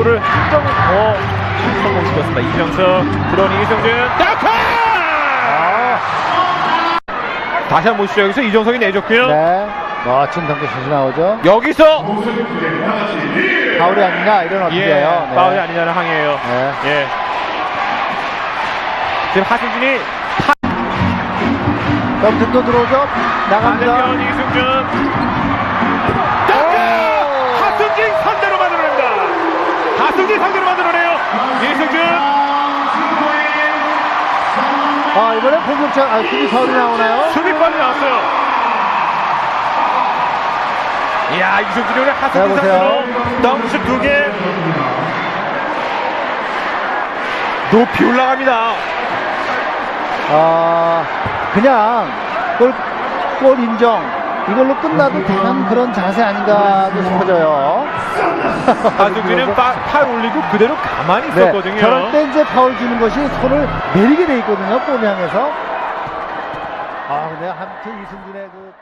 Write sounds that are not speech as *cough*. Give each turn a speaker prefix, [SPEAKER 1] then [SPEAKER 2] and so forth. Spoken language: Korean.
[SPEAKER 1] 골을 한점 더 성공시켰습니다. 이정석, 드러니 이승준, 다카!
[SPEAKER 2] 아,
[SPEAKER 1] 다시 한번 보시죠. 여기서 이정석이 내줬고요.
[SPEAKER 2] 네. 멋진 덩크슛이 나오죠.
[SPEAKER 1] 여기서
[SPEAKER 2] 파울이 아니냐 이런
[SPEAKER 1] 예,
[SPEAKER 2] 어떻게요? 네.
[SPEAKER 1] 파울이 아니냐는 항의예요.
[SPEAKER 2] 네.
[SPEAKER 1] 예. 지금 하승준이
[SPEAKER 2] 여기서 또 들어오죠. 나갑니다.
[SPEAKER 1] 이승준, 하승진 상대로 만들어내요. 이승준.
[SPEAKER 2] 아 이번에 공격차 아 수비 파울이 나오나요?
[SPEAKER 1] 수비권이 나왔어요. 이야, 이승준이 오늘 하승진. 선수로 덩슛 두 개. 높이 올라갑니다.
[SPEAKER 2] 아 그냥 골, 골 인정. 이걸로 끝나도 되는 그런 자세 아닌가도 싶어져요. *laughs*
[SPEAKER 1] 하승준은 파- 팔 올리고 그대로 가만히
[SPEAKER 2] 네,
[SPEAKER 1] 있었거든요.
[SPEAKER 2] 저럴 때 이제 파울 주는 것이 손을 내리게 돼 있거든요. 볼 향해서. 아 근데 한테 이승준의 그